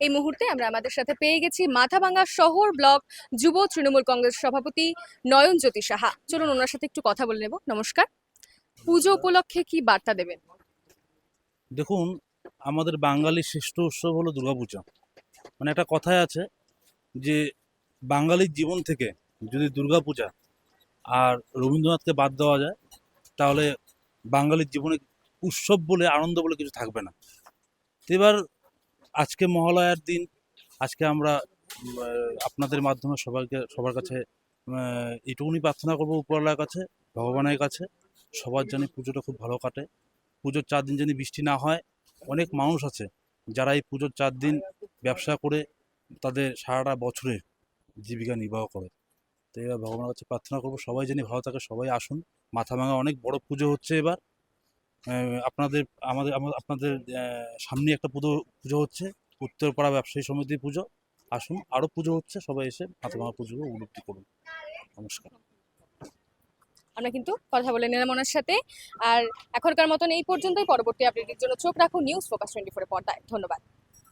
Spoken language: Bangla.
এই মুহূর্তে আমরা আমাদের সাথে পেয়ে গেছি মাথাভাঙ্গা শহর ব্লক যুব তৃণমূল কংগ্রেস সভাপতি নয়ন জ্যোতি সাহা। চলুন ওনার সাথে একটু কথা বলে নেব। নমস্কার। পুজো উপলক্ষে কি বার্তা দেবেন? দেখুন, আমাদের বাঙালির শ্রেষ্ঠ উৎসব হলো দুর্গাপূজা। মানে একটা কথায় আছে যে, বাঙালির জীবন থেকে যদি দুর্গাপূজা আর রবীন্দ্রনাথকে বাদ দেওয়া যায়, তাহলে বাঙালির জীবনে উৎসব বলে, আনন্দ বলে কিছু থাকবে না। এবার আজকে মহালয়ার দিন, আজকে আমরা আপনাদের মাধ্যমে সবাইকে, সবার কাছে এটুকুনি প্রার্থনা করব উপরওয়ালার কাছে, ভগবানের কাছে। সবার যেন পুজোটা খুব ভালো কাটে। পুজোর চার দিন যেন বৃষ্টি না হয়, অনেক মানুষ আছে যারা এই পুজোর চার দিন ব্যবসা করে তাদের সারাটা বছরের জীবিকা নির্বাহ করে। তো এবার ভগবানের কাছে প্রার্থনা করব সবাই যেন ভালো থাকে, সবাই আসুন। মাথা ভাঙা অনেক বড় পুজো হচ্ছে এবার। আপনাদের, আমাদের আপনাদের সামনে একটা পুজো পুজো হচ্ছে, উত্তরপাড়া ব্যবসায়ী সমিতির পুজো। আসুন আরও পুজো হচ্ছে, সবাই এসে মাথা ভাঙা পুজো উপলব্ধি করুন। নমস্কার। আমরা কিন্তু কথা বলে নিলাম ওনার সাথে। আর এখনকার মতন এই পর্যন্তই। পরবর্তী আপডেটের জন্য চোখ রাখুন। নিউজ ফোকাস টোয়েন্টি ফোরে পর্দায়। ধন্যবাদ।